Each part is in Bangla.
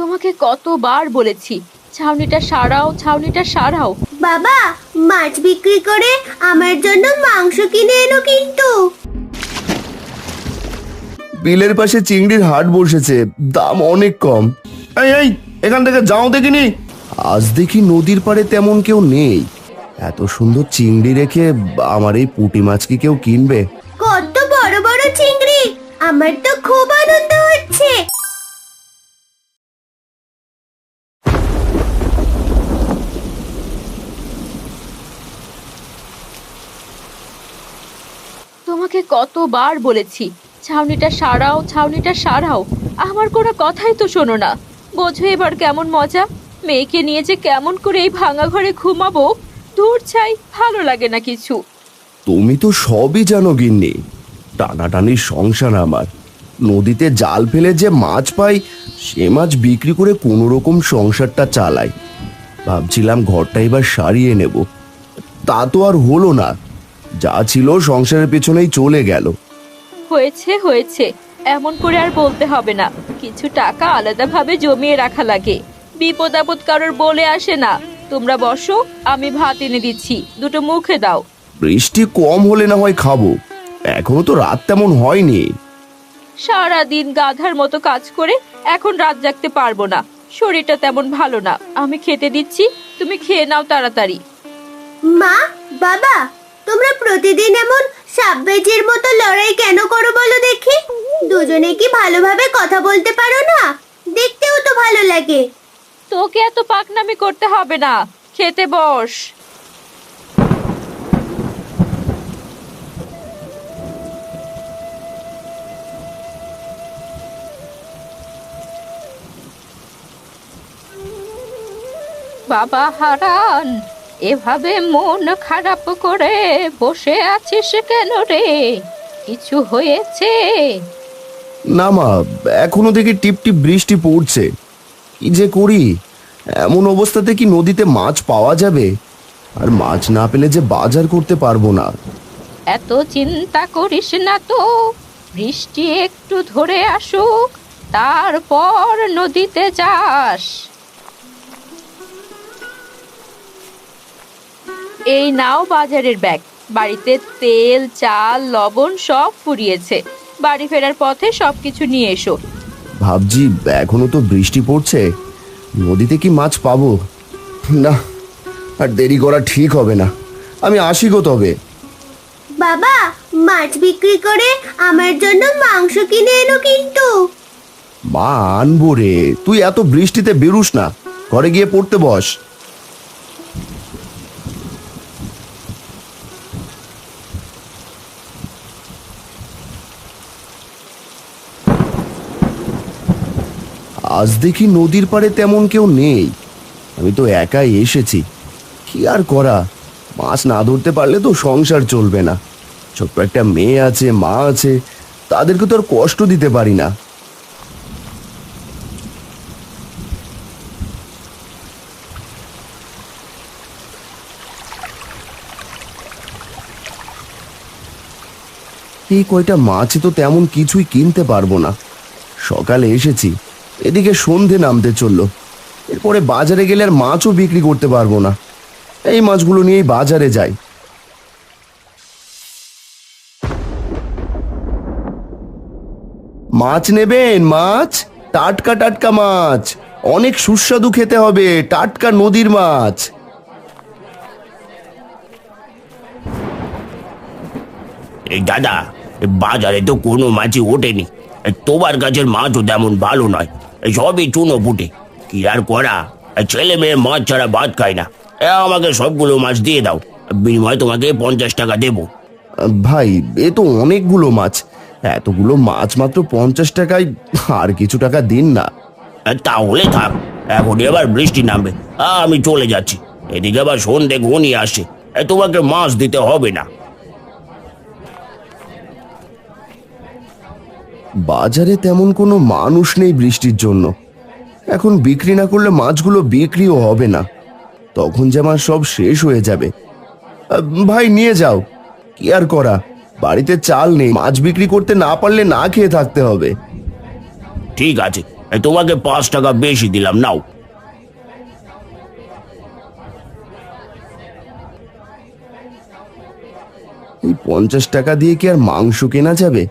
তোমাকে কতবার বলেছি ছাউনিটা সারাও ছাউনিটা সারাও। বাবা মাছ বিক্রি করে আমার জন্য মাংস কিনে এনো কিন্তু। বিলের পাশে চিংড়ির হাট বসেছে দাম অনেক কম। এই এই এখান থেকে যাও দেখিনি। আজ দেখি নদীর পাড়ে তেমন কেউ নেই। এত সুন্দর চিংড়ি রেখে আমার এই পুঁটি মাছ কি কেউ কিনবে? কত বড় বড় চিংড়ি আমার তো খুব আনন্দ হচ্ছে তোমাকে কতবার বলেছি, ছাউনিটা সারাও ছাউনিটা সারাও, আমার কোনো কথাই তো শোনো না। বোঝো এবার কেমন মজা, মেয়েকে নিয়ে যে কেমন করে এই ভাঙা ঘরে ঘুমাবো, দূর চাই, ভালো লাগে না কিছু। তুমি তো সবই জানো গিন্নি টানাটানির সংসার আমার। নদীতে জাল ফেলে যে মাছ পাই, সে মাছ বিক্রি করে কোনো রকম সংসারটা চালাই। ভাবছিলাম ঘরটা এবার সারিয়ে নেব। তা তো আর হলো না। যা ছিল সংসারের পেছনেই চলে গেল। হয়েছে হয়েছে। এমন করে আর বলতে হবে না। কিছু টাকা আলাদাভাবে জমিয়ে রাখা লাগে। বিপদ আপদ কারোর বলে আসে না। তোমরা বসো আমি ভাত এনে দিচ্ছি। দুটো মুখে দাও। বৃষ্টি কম হলে না হয় খাব। এখনও তো রাত তেমন হয়নি। সারা দিন গাধার মতো কাজ করে এখন রাত জাগতে পারব না। শরীরটা তেমন ভালো না। আমি খেতে দিচ্ছি তুমি খেয়ে নাও তাড়াতাড়ি। মা বাবা তোমরা প্রতিদিন এমন সাববেজের মতো লড়াই কেন করো বলো দেখি? দুজনে কি ভালোভাবে কথা বলতে পারো না? দেখতেও তো ভালো লাগে। তোকে এত পাকনামি করতে হবে না। খেতে বস। বাবা, হারান। এভাবে মন খারাপ করে বসে আছিস কেন রে? কিছু হয়েছে? না মা এখনও দেখি টিপ টিপ বৃষ্টি পড়ছে। কি যে করি? এমন অবস্থাতে কি নদীতে মাছ পাওয়া যাবে? আর মাছ না পেলে যে বাজার করতে পারব না। এত চিন্তা করিস না তো। বৃষ্টি একটু ধরে আসুক তারপর নদীতে যাস। এই নাও বাজারের ব্যাগ। বাড়িতে তেল চাল লবণ সব ফুরিয়েছে। বাড়ি ফেরার পথে সবকিছু নিয়ে এসো। ভাবছি এখনও তো বৃষ্টি পড়ছে। নদীতে কি মাছ পাবো? না আর দেরি করা ঠিক হবে না। আমি আসি গো তবে। বাবা মাছ বিক্রি করে আমার জন্য মাংস কিনে এনো কিন্তু। মা আনব রে তুই এত বৃষ্টিতে বেরুস না। ঘরে গিয়ে পড়তে বস। আজ দেখি নদীর পাড়ে তেমন কেউ নেই। আমি তো একাই এসেছি। কি আর করা? মাছ না ধরতে পারলে তো সংসার চলবে না। ছোট্ট একটা মেয়ে আছে, মা আছে, তাদেরকে তো আর কষ্ট দিতে পারি না। এই কয়টা মাছ তো তেমন কিছুই কিনতে পারব না। সকালে এসেছি। এদিকে সন্ধে নামতে চলল। এরপরে বাজারে গেলে আর মাছও বিক্রি করতে পারব না। এই মাছগুলো নিয়েই বাজারে যাই। মাছ নেবেন, মাছ? টাটকা টাটকা মাছ। অনেক সুস্বাদু খেতে হবে, টাটকা নদীর মাছ। এই দাদা বাজারে তো কোনো মাছই ওঠেনি। তোমার কাছের মাছও তেমন ভালো নয়। সবই চুনো ফুটে। কি আর করা? ছেলে মেয়ে মাছ ছাড়া ভাত খায় না। এ আমাকে সবগুলো মাছ দিয়ে দাও। বিনিময়ে তোমাকে পঞ্চাশ টাকা দেবো। ভাই এ তো অনেকগুলো মাছ। এতগুলো মাছ মাত্র পঞ্চাশ টাকায় আর কিছু টাকা দিন না। তাহলে থাক। এখনই আবার বৃষ্টি নামবে। আমি চলে যাচ্ছি। এদিকে আবার সন্ধে ঘনিয়ে আসে। তোমাকে মাছ দিতে হবে না। বাজারে তেমন কোনো মানুষ নেই বৃষ্টির জন্য। এখন বিক্রি না করলে মাছগুলো বিক্রিও হবে না। তখন যে আমার সব শেষ হয়ে যাবে। ভাই নিয়ে যাও। কি আর করা? বাড়িতে চাল নেই মাছ বিক্রি করতে না পারলে না খেয়ে থাকতে হবে। ঠিক আছে তোমাকে পাঁচ টাকা বেশি দিলাম নাও। এই পঞ্চাশ টাকা দিয়ে কি আর মাংস কেনা যাবে?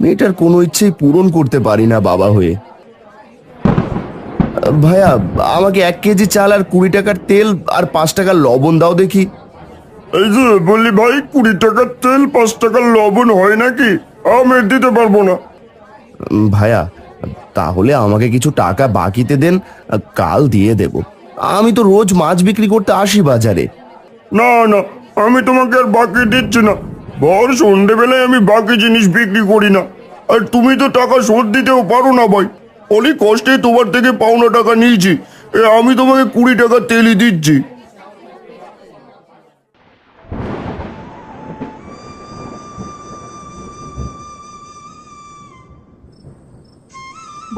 মেয়েটার কোনো ইচ্ছেই পূরণ করতে পারি না বাবা হয়ে। ভাইয়া আমাকে এক কেজি চাল আর কুড়ি টাকার তেল আর পাঁচ টাকার লবণ দাও দেখি। এই যে বললি ভাই কুড়ি টাকার তেল পাঁচ টাকার লবণ হয় নাকি? আমি দিতে পারব না। ভাইয়া তাহলে আমাকে কিছু টাকা বাকিতে দেন কাল দিয়ে দেব। আমি তো রোজ মাছ বিক্রি করতে আসি বাজারে। না না আমি তোমাকে আর বাকি দিচ্ছি না। ভর সন্ধেবেলায় আমি বাকি জিনিস বিক্রি করি না। আর তুমি তো টাকা শোধ দিতেও পারো না ভাই। অনেক কষ্টে তোমার থেকে পাওনা টাকা নিয়েছি। আমি তোমাকে কুড়ি টাকা তেলই দিচ্ছি।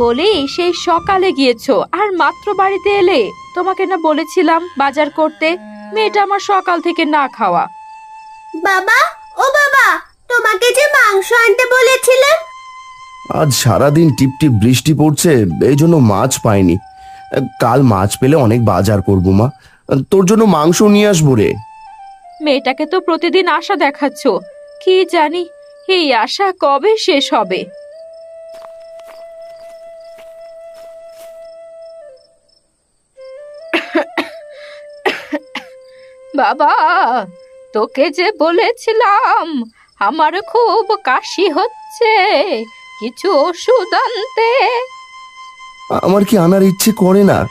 বলি সেই সকালে গিয়েছো আর মাত্র বাড়িতে এলে? তোমাকে না বলেছিলাম বাজার করতে? মেয়েটা আমার সকাল থেকে না খাওয়া। বাবা তোমাকে যে মাংস আনতে বলেছিলাম? আজ সারাদিন টিপটিপ বৃষ্টি পড়ছে এই জন্য মাছ পাইনি। কাল মাছ পেলে অনেক বাজার করব মা। তোর জন্য মাংস নিয়ে আসব রে। মেয়েটাকে তো প্রতিদিন আশা দেখাচ্ছ। কি জানি এই আশা কবে শেষ হবে? বাবা তোকে যে বলেছিলাম আমার খুব কাশি হচ্ছে। কিছু ওষুধ আনতে। আমার কি আনার ইচ্ছে করে না?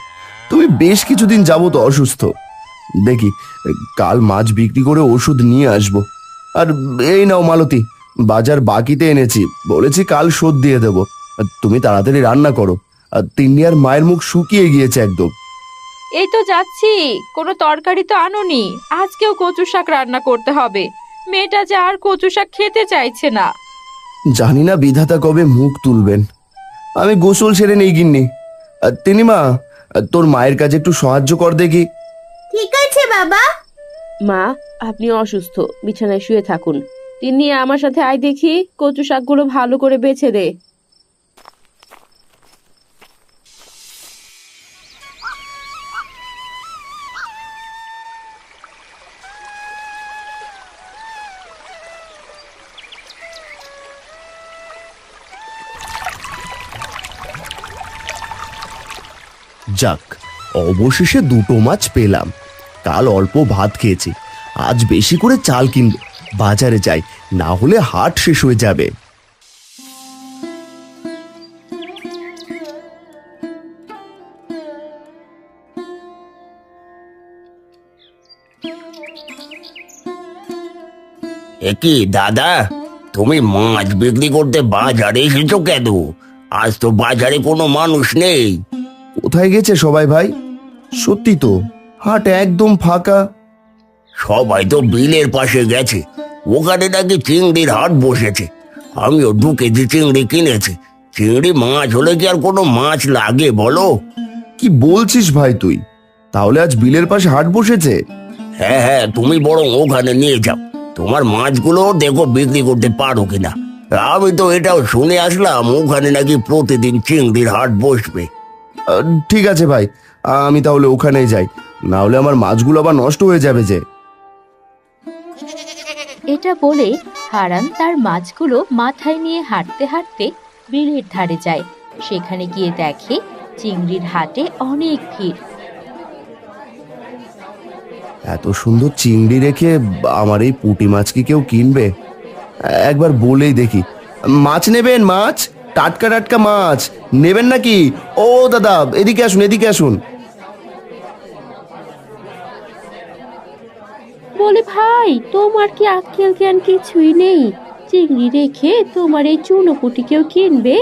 তুমি বেশ কিছুদিন যাবত অসুস্থ। দেখি কাল মাছ বিক্রি করে ওষুধ নিয়ে আসব। আর এই নাও মালতী বাজার বাকিতে এনেছি। বলেছি কাল শোধ দিয়ে দেবো। তুমি তাড়াতাড়ি রান্না করো। আর তিন্নি আর মায়ের মুখ শুকিয়ে গিয়েছে একদম। এই তো যাচ্ছি। কোনো তরকারি তো আনোনি। আজকেও কচু শাক রান্না করতে হবে। মেয়েটা যে আর কচু শাক খেতে চাইছে না। জানি না বিধাতা কবে মুখ তুলবেন। আমি গোসল সেরে নেই গিন্নি। তিনি মা তোর মায়ের কাছে একটু সাহায্য কর দেখি। ঠিক আছে বাবা। মা আপনি অসুস্থ বিছানায় শুয়ে থাকুন। তিনি আমার সাথে আয় দেখি কচু শাকগুলো ভালো করে বেছে দে। যাক, অবশেষে দুটো মাছ পেলাম। কাল অল্প ভাত খেয়েছি, আজ বেশি করে চাল কিনব। বাজারে যাই, না হলে হাট শেষ হয়ে যাবে। এ কি, দাদা? তুমি মাছ বিক্রি করতে বাজারে এসেছ কেন? আজ তো বাজারে কোনো মানুষ নেই। কোথায় গেছে সবাই ভাই? সত্যি তো হাট একদম ফাঁকা। সবাই তো বিলের পাশে গেছে। ওখানে নাকি চিংড়ির হাট বসেছে। আমিও দু কেজি চিংড়ি কিনেছি। চিংড়ি মাছ হলে কি আর কোনো মাছ লাগে বলো? কি বলছিস ভাই তুই? তাহলে আজ বিলের পাশে হাট বসেছে? হ্যাঁ হ্যাঁ তুমি বরং ওখানে নিয়ে যাও। তোমার মাছগুলো দেখো বিক্রি করতে পারো কিনা। আমি তো এটাও শুনে আসলাম ওখানে নাকি প্রতিদিন চিংড়ির হাট বসবে। ঠিক আছে ভাই আমি তাহলে ওখানেই যাই। না হলে আমার মাছগুলো আবার নষ্ট হয়ে যাবে যে। এটা বলে হারান তার মাছগুলো মাথায় নিয়ে হাঁটতে হাঁটতে বিলের ধারে যায়। সেখানে গিয়ে দেখে চিংড়ির হাটে অনেক ভিড়। এত সুন্দর চিংড়ি রেখে আমার এই পুঁটি মাছ কি কেউ কিনবে? একবার বলেই দেখি। মাছ নেবেন মাছ? টাটকা টাটকা মাছ। নেবেন নাকি? ও দাদা এদিকে আসুন এদিকে আসুন। বলে ভাই তোমার কি আক্কেল জ্ঞান কিছুই নেই? চিংড়ি রেখে তোমার এই চুনোপুটি কেউ কিনবে?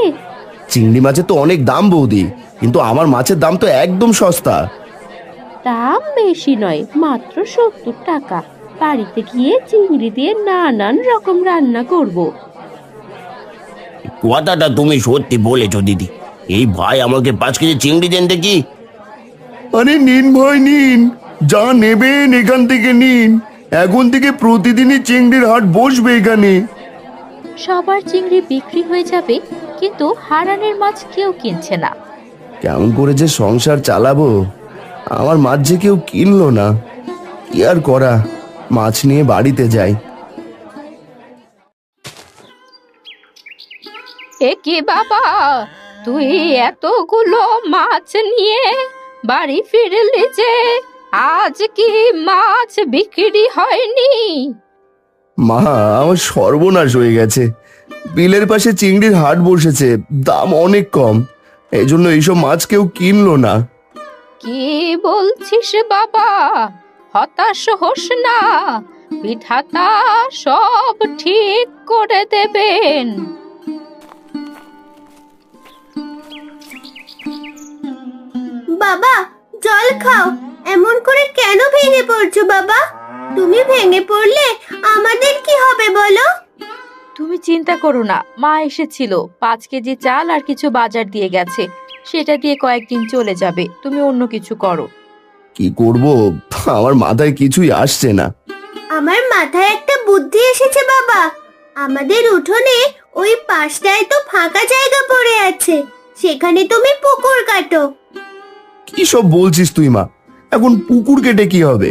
চিংড়ি মাছের তো অনেক দাম বৌদি। কিন্তু আমার মাছের দাম তো একদম সস্তা। দাম বেশি নয় মাত্র সত্তর টাকা। বাড়িতে গিয়ে চিংড়ি দিয়ে নানান রকম রান্না করব। কথাটা তুমি সত্যি বলেছ দিদি। এই ভাই আমাকে পাঁচ কেজি চিংড়ি দেন দেখি। আরে নিন ভাই নিন। যা নেবেন এখান থেকে নিন। এখন থেকে প্রতিদিনই চিংড়ির হাট বসবে এখানে। সবার চিংড়ি বিক্রি হয়ে যাবে কিন্তু হারানের মাছ কেউ কিনছে না। কেমন করে যে সংসার চালাবো? আমার মাছ যে কেউ কিনলো না। কি আর করা? মাছ নিয়ে বাড়িতে যাই। এ কি বাবা? তুই এতগুলো মাছ নিয়ে বাড়ি ফিরলি যে আজ কি মাছ বিক্রি হয়নি? মা আমার সর্বনাশ হয়ে গেছে। বিলের পাশে চিংড়ির হাট বসেছে দাম অনেক কম। এই জন্য এইসব মাছ কেউ কিনলো না। কি বলছিস বাবা? হতাশ হোস না। বিধাতা সব ঠিক করে দেবেন। বাবা জল খাও। এমন করে কেন ভেঙে পড়ছো বাবা? তুমি ভেঙে পড়লে আমাদের কি হবে বলো? তুমি চিন্তা করো না মা এসেছিল। পাঁচ কেজি চাল আর কিছু বাজার দিয়ে গেছে। সেটা দিয়ে কয়েকদিন চলে যাবে তুমি অন্য কিছু করো। কি করব? আমার মাথায় কিছুই আসছে না। আমার মাথায় একটা বুদ্ধি এসেছে বাবা। আমাদের উঠোনে ওই পাশটায় তো ফাঁকা জায়গা পড়ে আছে। সেখানে তুমি পুকুর কাটো। কি সব বলছিস তুই মা? এখন পুকুর কেটে কি হবে?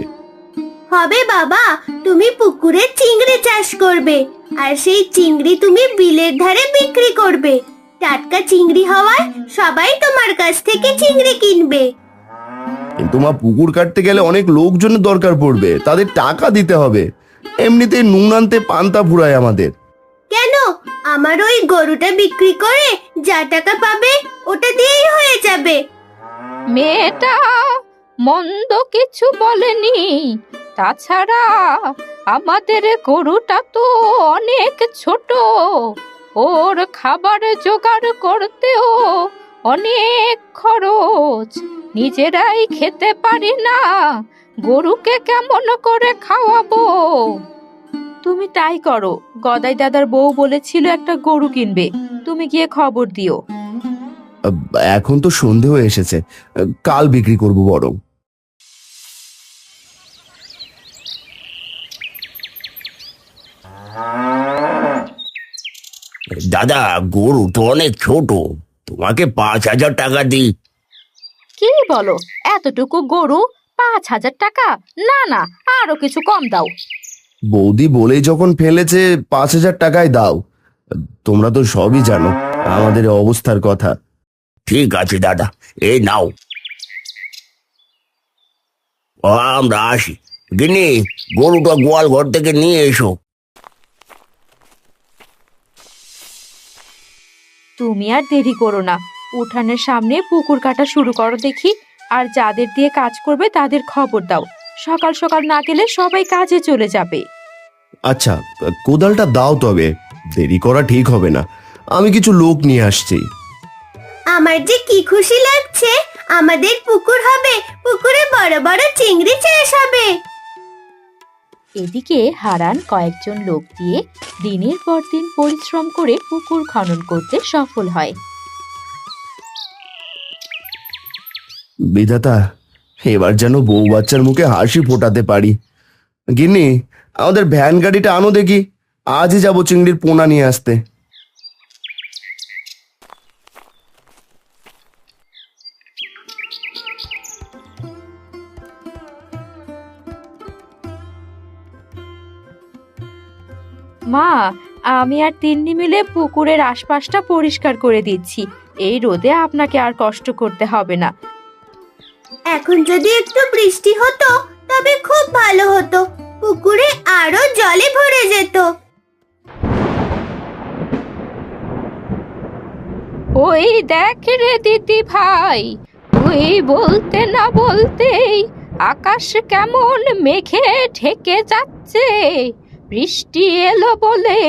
হবে বাবা তুমি পুকুরে চিংড়ি চাষ করবে আর সেই চিংড়ি তুমি বিলের ধারে বিক্রি করবে। টাটকা চিংড়ি হওয়ায় সবাই তোমার কাছ থেকে চিংড়ি কিনবে। কিন্তু মা পুকুর কাটতে গেলে অনেক লোকজনের দরকার পড়বে তাদের টাকা দিতে হবে। এমনিতে নুন আনতে পান্তা ফুরায় আমাদের। কেন? আমার ওই গরুটা বিক্রি করে যা টাকা পাবে ওটা দিয়েই হয়ে যাবে। মেয়েটা মন্দ কিছু বলেনি। তাছাড়া আমাদের গরুটা তো অনেক ছোট। ওর খাবার জোগাড় করতেও অনেক খরচ। নিজেরাই খেতে পারি না। গরুকে কেমন করে খাওয়াবো? তুমি তাই করো। গদাই দাদার বউ বলেছিল একটা গরু কিনবে। তুমি গিয়ে খবর দিও। এখন তো সন্ধে হয়ে এসেছে কাল বিক্রি করব বরং। দাদা গরু তো অনেক ছোট তোমাকে পাঁচ হাজার টাকা দিই। কি বলো এতটুকু গরু পাঁচ হাজার টাকা? না না আরও কিছু কম দাও। বৌদি বলেই যখন ফেলেছে পাঁচ হাজার টাকায় দাও। তোমরা তো সবই জানো আমাদের অবস্থার কথা। ঠিক আছে দাদা। এই নাও। ও, আমরা আসি। গিনি গরুটা গোয়াল ঘর থেকে নিয়ে এসো। তুমি আর দেরি করো না। উঠানের সামনে পুকুর কাটা শুরু করো দেখি। আর যাদের দিয়ে কাজ করবে তাদের খবর দাও। সকাল সকাল না গেলে সবাই কাজে চলে যাবে। আচ্ছা কোদালটা দাও তবে। দেরি করা ঠিক হবে না। আমি কিছু লোক নিয়ে আসছি। আমার যে কি খুশি লাগছে আমাদের পুকুর হবে পুকুরে বড় বড় চিংড়ি চাষ হবে। এদিকে হারান কয়েকজন লোক দিয়ে দিনের পর দিন পরিশ্রম করে পুকুর খনন করতে সফল হয়। বিধাতা এবার যেন বউ বাচ্চার মুখে হাসি ফোটাতে পারি। গিন্নি আমাদের ভ্যান গাড়িটা আনো দেখি। আজই যাব চিংড়ির পোনা নিয়ে আসতে। মা আমি আর তিন্নি মিলে পুকুরের আশপাশটা পরিষ্কার করে দিচ্ছি। এই রোদে আপনাকে আর কষ্ট করতে হবে না। এখন যদি একটু বৃষ্টি হতো তবে খুব ভালো হতো। পুকুরে আরও জলে ভরে যেত। ওই দেখ রে দিদি ভাই তুই বলতে না বলতেই আকাশ কেমন মেঘে ঢেকে যাচ্ছে। বৃষ্টি এলো বলে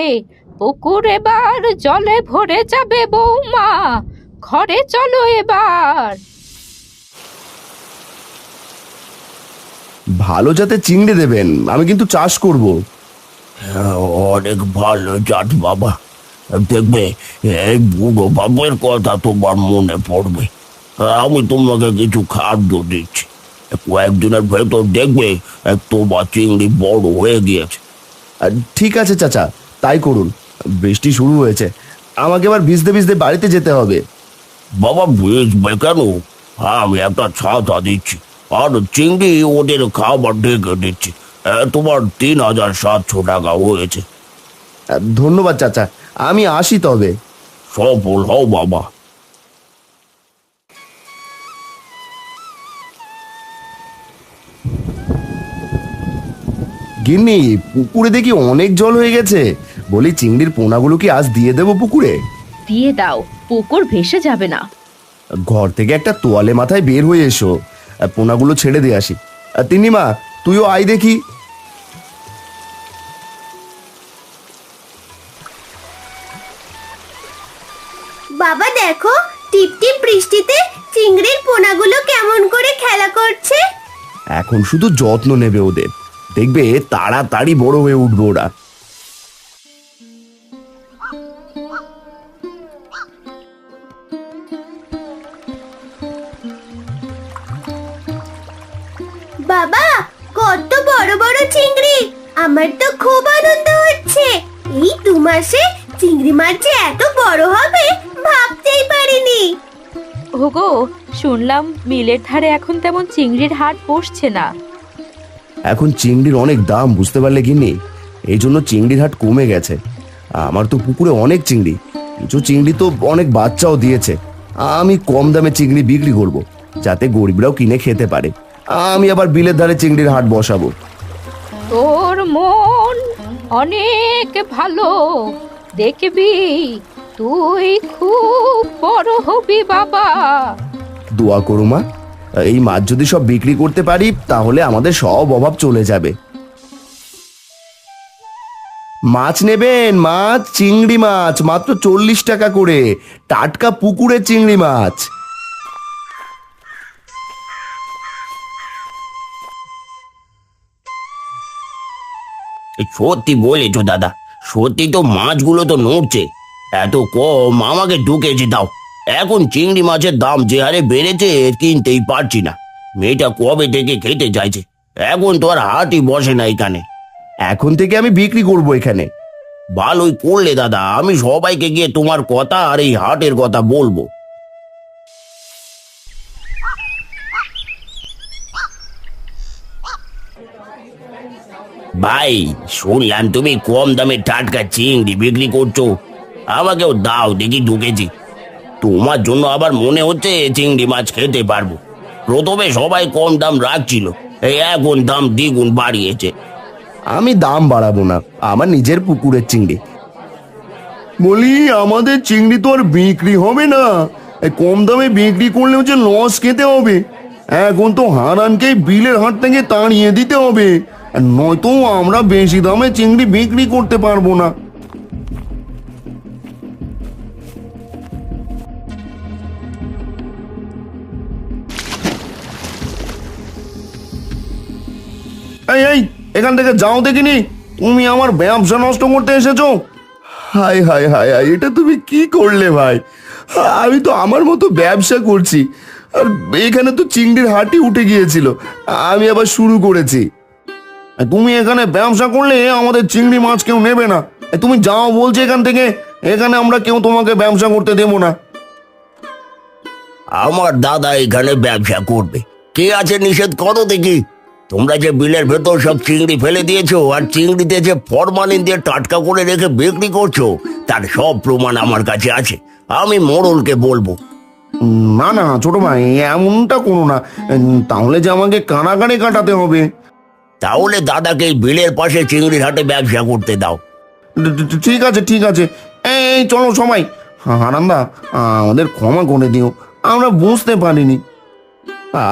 পুকুর এবার জলে ভরে যাবে বৌমা। ঘরে চলো এবার। ভালো যাতে চিংড়ি দেবেন আমি কিন্তু চাষ করব। হ্যাঁ, অনেক ভালো জাত বাবা। দেখবে এই বুড়ো বাবার কথা তোমার মনে পড়বে। আমি তোমাকে কিছু খাদ্য দিচ্ছি। কয়েকদিনের ভেতর দেখবে তোমার চিংড়ি বড় হয়ে গিয়েছে। ঠিক আছে চাচা তাই করুন। বৃষ্টি শুরু হয়েছে। আমাকে এবার ভিজতে ভিজতে বাড়িতে যেতে হবে। বাবা বেচবে কেন? আমি একটা ছাতা দিচ্ছি আর চিংড়ি ওদের খাবার ঢেকে দিচ্ছি। তোমার তিন হাজার সাতশো টাকা হয়েছে। ধন্যবাদ চাচা আমি আসি তবে। সফল হও বাবা। গিন্নি পুকুরে দেখি অনেক জল হয়ে গেছে। বলি চিংড়ির পোনাগুলো কি আজ দিয়ে দেবো পুকুরে? দিয়ে দাও পুকুর ভেসে যাবে না। ঘর থেকে একটা তোয়ালে মাথায় বের হয়ে এসো। আহ, পোনাগুলো ছেড়ে দিয়ে আসি। আহ, তিন্নিমা তুইও আয় দেখি। বাবা দেখো টিপ টিপ বৃষ্টিতে চিংড়ির পোনাগুলো কেমন করে খেলা করছে। এখন শুধু যত্ন নেবে ওদের। দেখবে তাড়াতাড়ি বড় হয়ে উঠবে ওরা। বাবা কত বড় বড় চিংড়ি! আমার তো খুব আনন্দ হচ্ছে। এই দু মাসে চিংড়ি মাছ যে এত বড় হবে ভাবতেই পারিনি। ওগো শুনলাম মিলের ধারে এখন তেমন চিংড়ির হাট বসছে না। এখন চিংড়ির অনেক দাম বুঝতে পারলে গিন্নি? এই জন্য চিংড়ির হাট কমে গেছে। আমার তো পুকুরে অনেক চিংড়ি। কিছু চিংড়ি তো অনেক বাচ্চাও দিয়েছে। আমি কম দামে চিংড়ি বিক্রি করব যাতে গরিবরাও কিনে খেতে পারে। আমি আবার বিলের ধারে চিংড়ির হাট বসাবো। তোর মন অনেক ভালো দেখবি তুই খুব বড় হবি বাবা। দোয়া করো মা। এই মাছ যদি সব বিক্রি করতে পারি, তাহলে আমাদের সব অভাব চলে যাবে। মাছ নেবেন, মাছ, চিংড়ি মাছ, মাত্র চল্লিশ টাকা করে। টাটকা পুকুরের চিংড়ি মাছ। সত্যি বলেছ, দাদা। সত্যি তো মাছগুলো তো নড়ছে। এত কম আমাকে কেজি দাও। এখন চিংড়ি মাছের দাম যে হারে বেড়েছে কিনতেই পারছি না। মেয়েটা কবে থেকে খেতে চাইছে? এখন তো আর হাটই বসে না এখানে। এখন থেকে আমি বিক্রি করব এখানে। ভালোই করলে দাদা আমি সবাইকে গিয়ে তোমার কথা আর এই হাটের কথা বলব। ভাই শুনলাম তুমি কম দামে টাটকা চিংড়ি বিক্রি করছ। আমাকেও দাও দেখি ঢুকেছি। তোমার জন্য আবার মনে হচ্ছে চিংড়ি মাছ খেতে পারব। প্রথমে সবাই কম দাম রাখছিল। এই এখন দাম দ্বিগুণ বাড়িয়েছে। আমি দাম বাড়াবো না। আমার নিজের পুকুরের চিংড়ি। বলি, আমাদের চিংড়ি তো আর বিক্রি হবে না। কম দামে বিক্রি করলে হচ্ছে লস খেতে হবে। এখন তো হারানকে বিলের হাট থেকে তাড়িয়ে দিতে হবে। নয়তো আমরা বেশি দামে চিংড়ি বিক্রি করতে পারব না। এই এই, এখান থেকে যাও দেখিনি। তুমি আমার ব্যবসা নষ্ট করতে এসেছ। হাই হাই হাই হাই এটা তুমি কি করলে ভাই? আমি তো আমার মতো ব্যবসা করছি। আর এখানে তো চিংড়ির হাটই উঠে গিয়েছিল। আমি আবার শুরু করেছি। তুমি এখানে ব্যবসা করলে আমাদের চিংড়ি মাছ কেউ নেবে না। তুমি যাও বলছে এখান থেকে। এখানে আমরা কেউ তোমাকে ব্যবসা করতে দেবো না। আমার দাদা এখানে ব্যবসা করবে। কে আছে নিষেধ? করো দেখি। তোমরা যে বিলের ভেতর সব চিংড়ি ফেলে দিয়েছ আর চিংড়িতে যে ফরমালিন দিয়ে টাটকা করে রেখে বিক্রি করছ তার সব প্রমাণ আমার কাছে আছে। আমি মোড়লকে বলব। না না ছোট ভাই এমনটা করো না। তাহলে যে আমাকে কানাকানি কাটাতে হবে। তাহলে দাদাকে এই বিলের পাশে চিংড়ির হাটে ব্যবসা করতে দাও। ঠিক আছে ঠিক আছে। এই এই, চলো সবাই। হারান্দা আমাদের ক্ষমা করে দিও। আমরা বুঝতে পারিনি।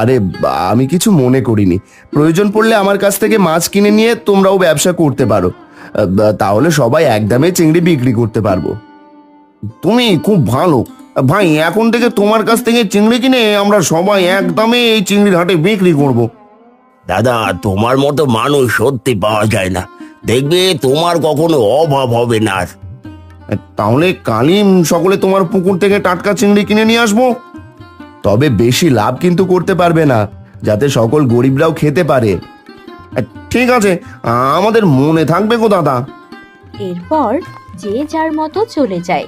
আরে আমি কিছু মনে করিনি। প্রয়োজন পড়লে আমার কাছ থেকে মাছ কিনে নিয়ে তোমরাও ব্যবসা করতে পারো। তাহলে সবাই একদমে চিংড়ি বিক্রি করতে পারব। তুমি খুব ভালো। ভাই এখন থেকে তোমার কাছ থেকে চিংড়ি কিনে আমরা সবাই একদমে এই চিংড়ির হাটে বিক্রি করব। দাদা তোমার মতো মানুষ সত্যি পাওয়া যায় না। দেখবে তোমার কখনো অভাব হবে না আর। তাহলে কালিম সকলে তোমার পুকুর থেকে টাটকা চিংড়ি কিনে নিয়ে আসব। তবে বেশি লাভ কিন্তু করতে পারবে না, যাতে সকল গরিবরাও খেতে পারে। ঠিক আছে আমাদের মনে থাকবে গো দাদা। এরপর যে যার মতো চলে যায়।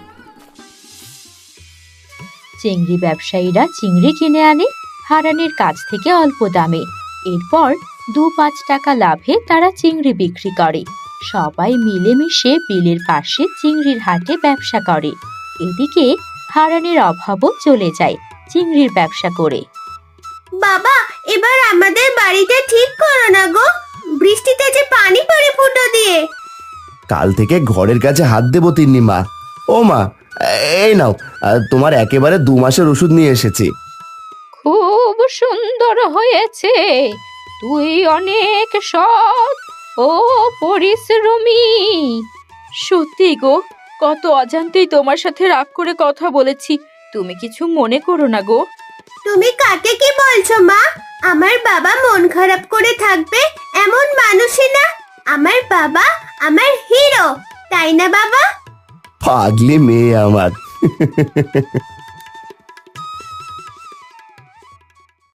চিংড়ি ব্যবসায়ীরা চিংড়ি কিনে আনে, হারানের কাছ থেকে অল্প দামে। এরপর দু পাঁচ টাকা লাভে তারা চিংড়ি বিক্রি করে। সবাই মিলেমিশে বিলের পাশে চিংড়ির হাটে ব্যবসা করে। এদিকে হারানের অভাবও চলে যায়। চিংড়ির ব্যবসা করে। বাবা এবার আমাদের বাড়িটা ঠিক করো না গো। বৃষ্টিতে যে পানি পড়ে ফুটো দিয়ে। কাল থেকে ঘরের কাছে হাত দেবো তিন্নি মা। ও মা এই নাও আহ, তোমার একেবারে দু মাসের ওষুধ নিয়ে এসেছি। খুব সুন্দর হয়েছে। তুই অনেক সৎ ও পরিশ্রমী। সত্যি গো কত অজান্তেই তোমার সাথে রাগ করে কথা বলেছি। তুমি কিছু মনে করো না গো। তুমি কাকে কি বলছো মা? আমার বাবা মন খারাপ করে থাকবে এমন মানুষই না। আমার বাবা আমার হিরো তাই না বাবা? পাগলি মেয়ে আমার।